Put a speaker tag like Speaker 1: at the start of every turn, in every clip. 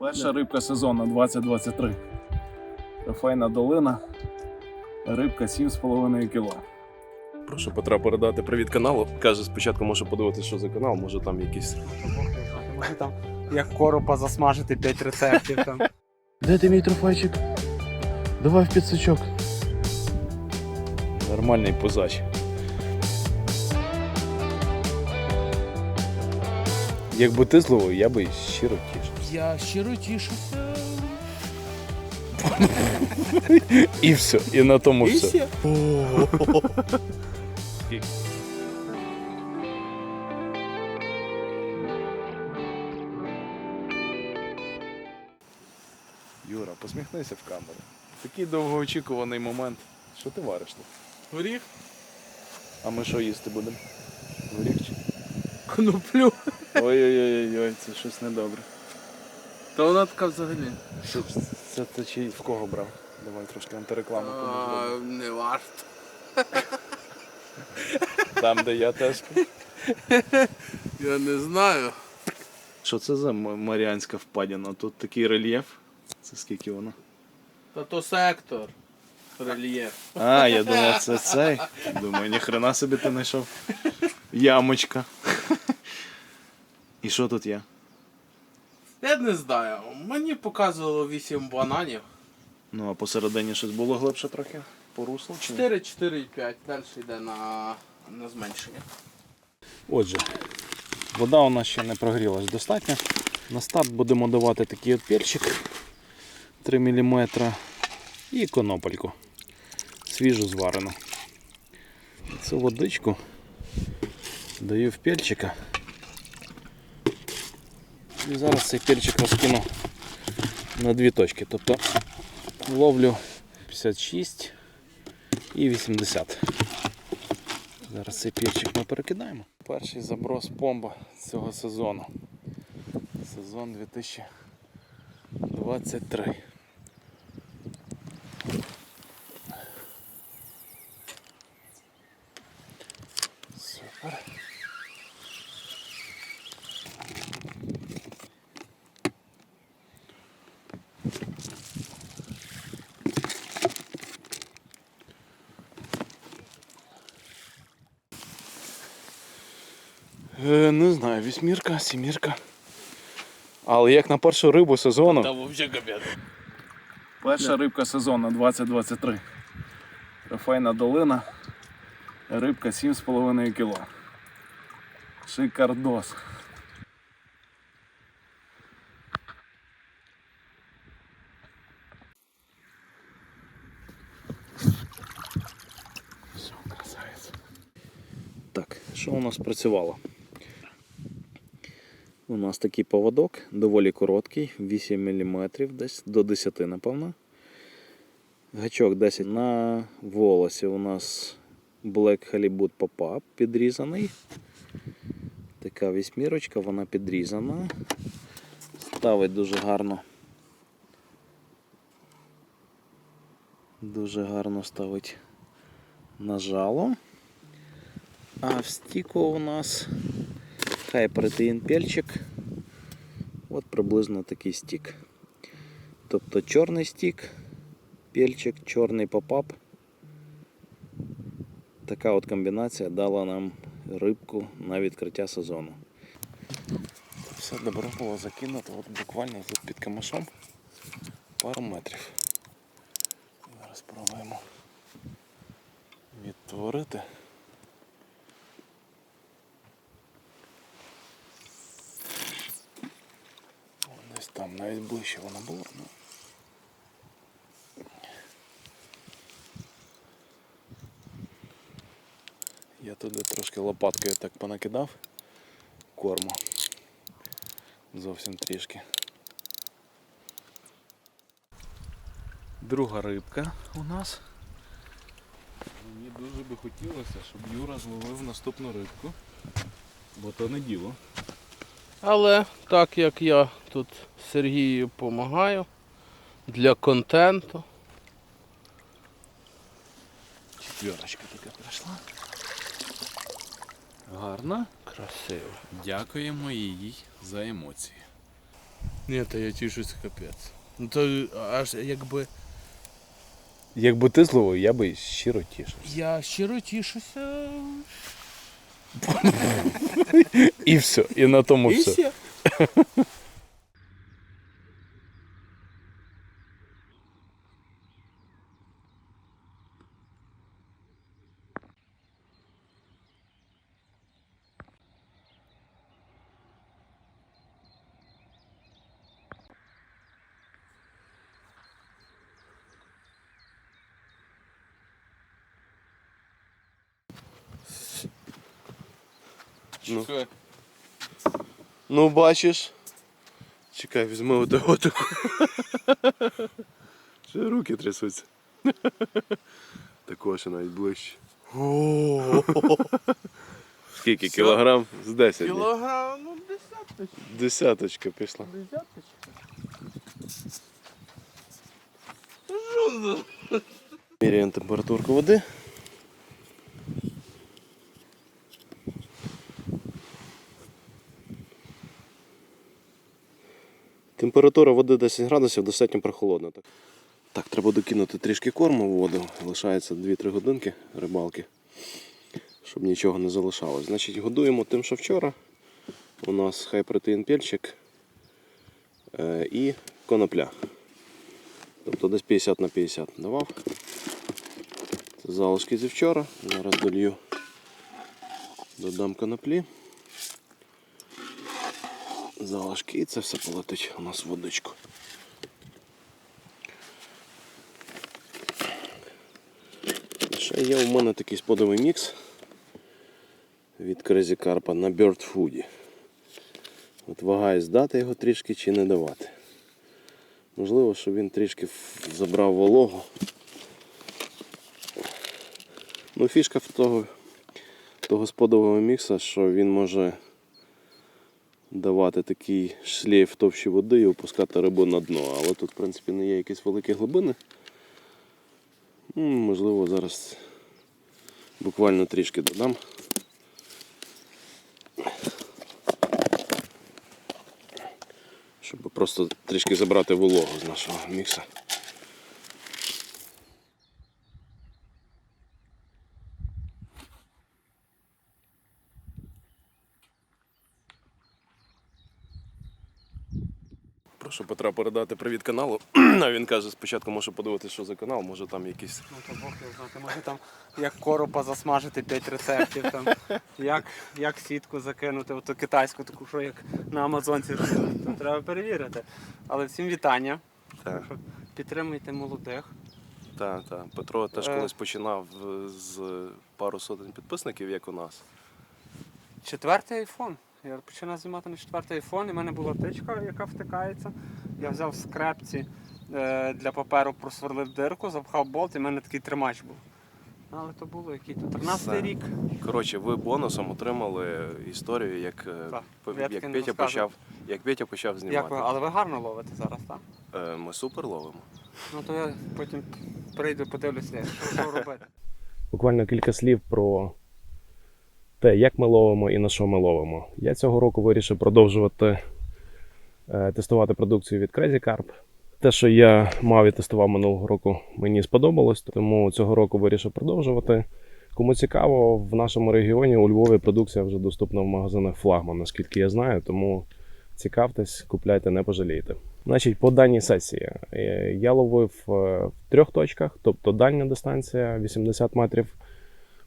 Speaker 1: Перша рибка сезону 2023. Трофейна долина. Рибка 7,5 кг.
Speaker 2: Прошу Петра передати привіт каналу. Каже, спочатку може подивитися, що за канал, може там якісь.
Speaker 3: Може там як коропа засмажити 5 рецептів там.
Speaker 1: Де ти мій трофейчик? Давай в підсачок.
Speaker 2: Нормальний позач. Якби ти зловив, я би щиро тішився.
Speaker 4: Я щиро тішуся.
Speaker 2: І все, і на тому все. Юра, посміхнися в камеру. Такий довгоочікуваний момент. Що ти вариш тут?
Speaker 4: Горіх?
Speaker 2: А ми що їсти будемо? Горіх чи?
Speaker 4: Коноплю.
Speaker 2: Ой-ой-ой, це щось недобре.
Speaker 4: Та вона така взагалі.
Speaker 2: Це, це, це чи в кого брав? Давай трошки антирекламу комусь
Speaker 4: А,
Speaker 2: зробимо.
Speaker 4: не варто.
Speaker 2: Там, де я теж.
Speaker 4: Я не знаю.
Speaker 2: Що це за Маріанська впадіна? Тут такий рельєф. Це скільки воно?
Speaker 4: Та то сектор. Рельєф.
Speaker 2: А, я думав, це цей. Думаю, ніхрена собі ти знайшов. Ямочка. І що тут є?
Speaker 4: Я не знаю. Мені показувало 8 бананів.
Speaker 2: Ну, а посередині щось було глибше трохи? По руслу чи ні?
Speaker 4: 4, 4 і 5. Далі йде на, на зменшення.
Speaker 2: Отже, вода у нас ще не прогрілась достатньо. На старт будемо давати такий от перчик 3 мм і конопельку. Свіжу зварену. Цю водичку даю в перчика. І зараз цей перчик розкину на дві точки. Тобто ловлю 56 і 80. Зараз цей перчик ми перекидаємо. Перший заброс помба цього сезону. Сезон 2023. Супер. Е, не знаю, вісьмірка, сімірка. Але як на першу рибу сезону.
Speaker 4: Та взагалі капець.
Speaker 1: Перша рибка сезону 2023. Трофейна долина. Рибка 7,5 кг. Шикардос.
Speaker 2: Все, красавець. Так, що у нас працювало? У нас такий поводок, доволі короткий, 8 мм, десь до 10, напевно. Гачок 10 на волосі у нас Black Halibut Pop-Up підрізаний. Така вісьмірочка, вона підрізана. Ставить дуже гарно. Дуже гарно ставить нажало. А в стіку у нас хай протеїн пельчик. От приблизно такий стік. Тобто чорний стік, пельчик, чорний попап. Така от комбінація дала нам рибку на відкриття сезону. Все добро було закинуто от буквально тут під камашом пару метрів. Зараз спробуємо відтворити. О, Десь там навіть ближче воно було. Ну. Я туди трошки лопаткою так понакидав корму. Зовсім трішки. Друга рибка у нас. Мені дуже би хотілося, щоб Юра зловив наступну рибку, бо то не діло.
Speaker 4: Але так як я тут Сергію допомагаю для контенту.
Speaker 2: Четверочка така прийшла. Гарна.
Speaker 4: Красиво.
Speaker 2: Дякуємо їй за емоції.
Speaker 4: Ні, та я тішуся капець. Ну то аж якби
Speaker 1: Якби ти зловив, я би щиро тішив.
Speaker 4: я щиро тішуся.
Speaker 1: І все, і на тому
Speaker 4: І
Speaker 1: все.
Speaker 4: все. Чекай.
Speaker 1: Ну, бачиш. Чекай, візьми отого таку. Ще руки трясуться. Також навіть ближче. Скільки кілограм? З 10.
Speaker 4: Кілограм, ну десяточка.
Speaker 1: Десяточка пішла.
Speaker 4: Десяточка.
Speaker 1: Міряємо температурку води. Температура води 10 градусів, достатньо прохолодна. Так, так треба докинути трішки корму в воду. Лишається 2-3 годинки рибалки, щоб нічого не залишалось. Значить, годуємо тим, що вчора. У нас хай протеїн пельчик е, і конопля. Тобто десь 50 на 50 давав. Це залишки зі вчора. Зараз долью. Додам коноплі. Залишки і це все полетить у нас в водичку. Ще є у мене такий сподовий мікс від Crazy Carp на Bird Food. От вагаюсь дати його трішки чи не давати. Можливо, щоб він трішки забрав вологу. Ну, фішка в того, того сподового мікса, що він може давати такий шлейф товщі води і опускати рибу на дно. Але тут, в принципі, не є якісь великі глибини. Ну, Можливо, зараз буквально трішки додам. Щоб просто трішки забрати вологу з нашого мікса. Прошу Петра передати привіт каналу. А він каже, спочатку може подивитися, що за канал, може там якісь.
Speaker 3: Ну то Бог його знати. Може там як коропа засмажити 5 рецептів, там, як, як сітку закинути, оту китайську, таку, що як на Амазонці. То треба перевірити. Але всім вітання.
Speaker 1: Так,
Speaker 3: Підтримуйте молодих.
Speaker 1: так, так. Петро теж
Speaker 3: Е.
Speaker 1: колись починав е, з пару сотень підписників, як у нас.
Speaker 3: Четвертий айфон. Я починав знімати на четвертий айфон, і в мене була тичка, яка втикається. Я взяв скрепці е, для паперу, просверлив дирку, запхав болт, і в мене такий тримач був. Але то було який то 13
Speaker 1: Все.
Speaker 3: рік.
Speaker 1: Коротше, ви бонусом отримали історію, як, е,
Speaker 3: Так,
Speaker 1: п-
Speaker 3: я таки
Speaker 1: як, Петя почав, як Петя почав знімати.
Speaker 3: Дякую, але ви гарно ловите зараз, так?
Speaker 1: Е, Ми супер ловимо.
Speaker 3: Ну то я потім прийду, подивлюся, що робити.
Speaker 5: Буквально кілька слів про те, як ми ловимо і на що ми ловимо. Я цього року вирішив продовжувати е, тестувати продукцію від Crazy Carp. Те, що я мав і тестував минулого року, мені сподобалось, тому цього року вирішив продовжувати. Кому цікаво, в нашому регіоні у Львові продукція вже доступна в магазинах флагман, наскільки я знаю, тому цікавтесь, купляйте, не пожалієте. Значить, по даній сесії е, я ловив е, в трьох точках, тобто дальня дистанція 80 метрів,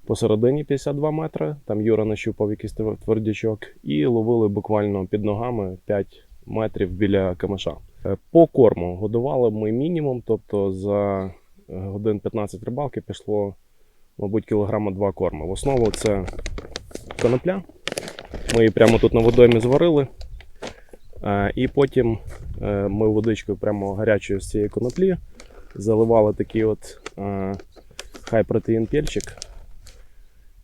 Speaker 5: посередині 52 метри. Там Юра нащупав якийсь твер- твердячок, і ловили буквально під ногами 5 метрів біля камеша. Е, По корму годували ми мінімум, тобто за е, годин 15 рибалки пішло, мабуть, кілограма 2 корму. В основу це конопля. Ми її прямо тут на водоймі зварили. Е, І потім ми водичкою прямо гарячою з цієї коноплі заливали такий от хай протеїн пельчик.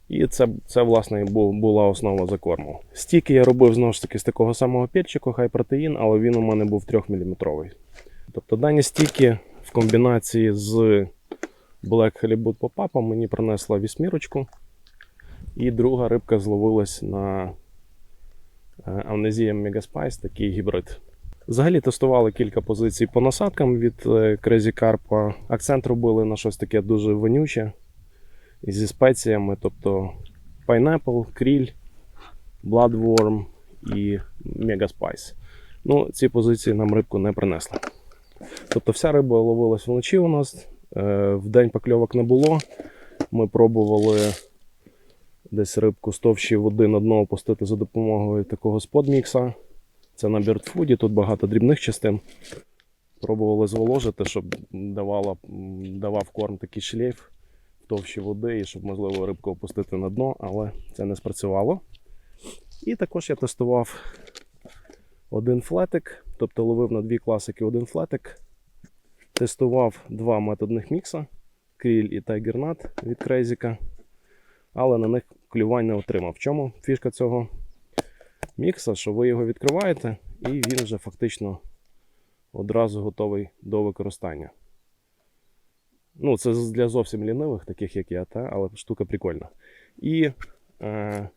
Speaker 5: І це, це власне, була основа за корму. Стільки я робив знову ж таки з такого самого пельчику, хай протеїн, але він у мене був 3-мм. Тобто дані стільки в комбінації з Black Halibut Pop-Up мені принесла вісьмірочку. І друга рибка зловилась на е, Amnesia Megaspice, такий гібрид. Взагалі тестували кілька позицій по насадкам від е, Crazy Carp. Акцент робили на щось таке дуже вонюче зі спеціями, тобто Pineapple, кріль, Bloodworm і Mega Spice. Ну, ці позиції нам рибку не принесли. Тобто вся риба ловилась вночі у нас, е, в день покльовок не було. Ми пробували десь рибку з товщі води на дно опустити за допомогою такого сподмікса. Це на бірдфуді, тут багато дрібних частин. Пробували зволожити, щоб давала, давав корм такий шлейф товщі води, і щоб, можливо, рибку опустити на дно, але це не спрацювало. І також я тестував один флетик, тобто ловив на дві класики один флетик. Тестував два методних мікса кріль і тайгернат від Крейзіка, але на них клювань не отримав. В чому фішка цього мікса, що ви його відкриваєте, і він вже фактично одразу готовий до використання. Ну, це для зовсім лінивих, таких як я, та, але штука прикольна. І е,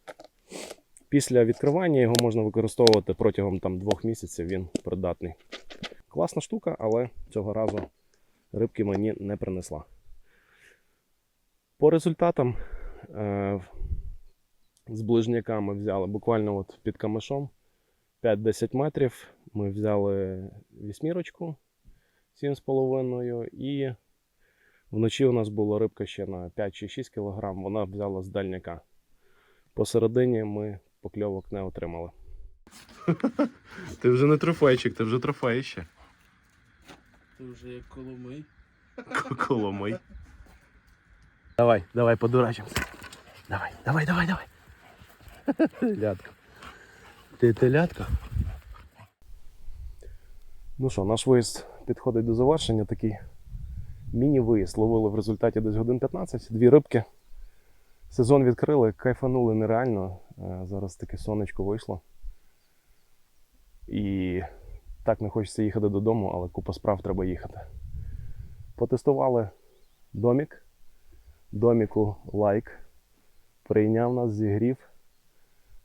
Speaker 5: після відкривання його можна використовувати протягом там, двох місяців, він придатний. Класна штука, але цього разу рибки мені не принесла. По результатам е, з ближняками взяли буквально от під камешом 5-10 метрів. Ми взяли вісьмірочку 7,5 і вночі у нас була рибка ще на 5 чи 6 кг, вона взяла з дальняка. Посередині ми покльовок не отримали. Ти вже не трофейчик, ти вже трофейще.
Speaker 4: Ти вже як коломий.
Speaker 5: Коломий. Давай, давай, подурачимся. Давай, давай, давай, давай. Телятка. Ти телятка? Ну що, наш виїзд підходить до завершення. Такий міні-виїзд. Ловили в результаті десь годин 15, дві рибки. Сезон відкрили, кайфанули нереально. Е, Зараз таке сонечко вийшло. І так не хочеться їхати додому, але купа справ треба їхати. Потестували домік. Доміку лайк. Прийняв нас, зігрів.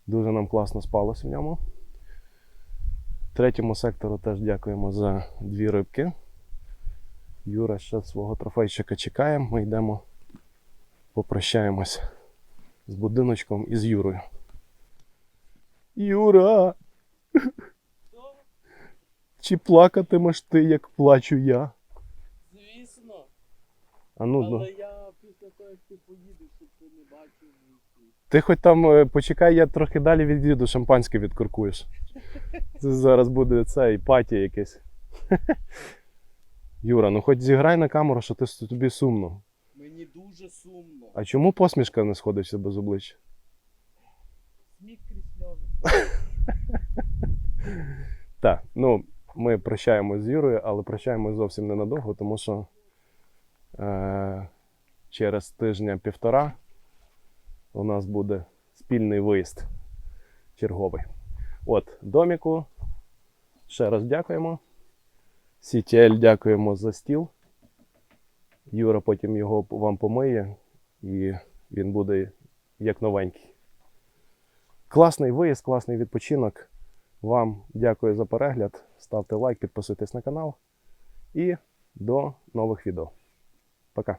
Speaker 5: Дуже нам класно спалось в ньому. Третьому сектору теж дякуємо за дві рибки. Юра ще свого трофейчика чекає. Ми йдемо попрощаємось з будиночком і з Юрою. Юра! Чи плакатимеш ти, як плачу я?
Speaker 4: Звісно.
Speaker 5: А ну, ну.
Speaker 4: Але я після того, як ти поїдеш, щоб ти не бачив.
Speaker 5: Ти хоч там е, почекай, я трохи далі від'їду, шампанське відкуркуєш. Це зараз буде цей паті якесь. Юра, ну хоч зіграй на камеру, що ти тобі сумно.
Speaker 4: Мені дуже сумно.
Speaker 5: А чому посмішка не сходиться без обличчя?
Speaker 4: Сміх крізь сльози.
Speaker 5: Так, ну ми прощаємось з Юрою, але прощаємось зовсім ненадовго, тому що е- через тижня-півтора у нас буде спільний виїзд черговий. От, доміку. Ще раз дякуємо. CTL дякуємо за стіл. Юра потім його вам помиє і він буде як новенький. Класний виїзд, класний відпочинок. Вам дякую за перегляд. Ставте лайк, підписуйтесь на канал. І до нових відео. Пока.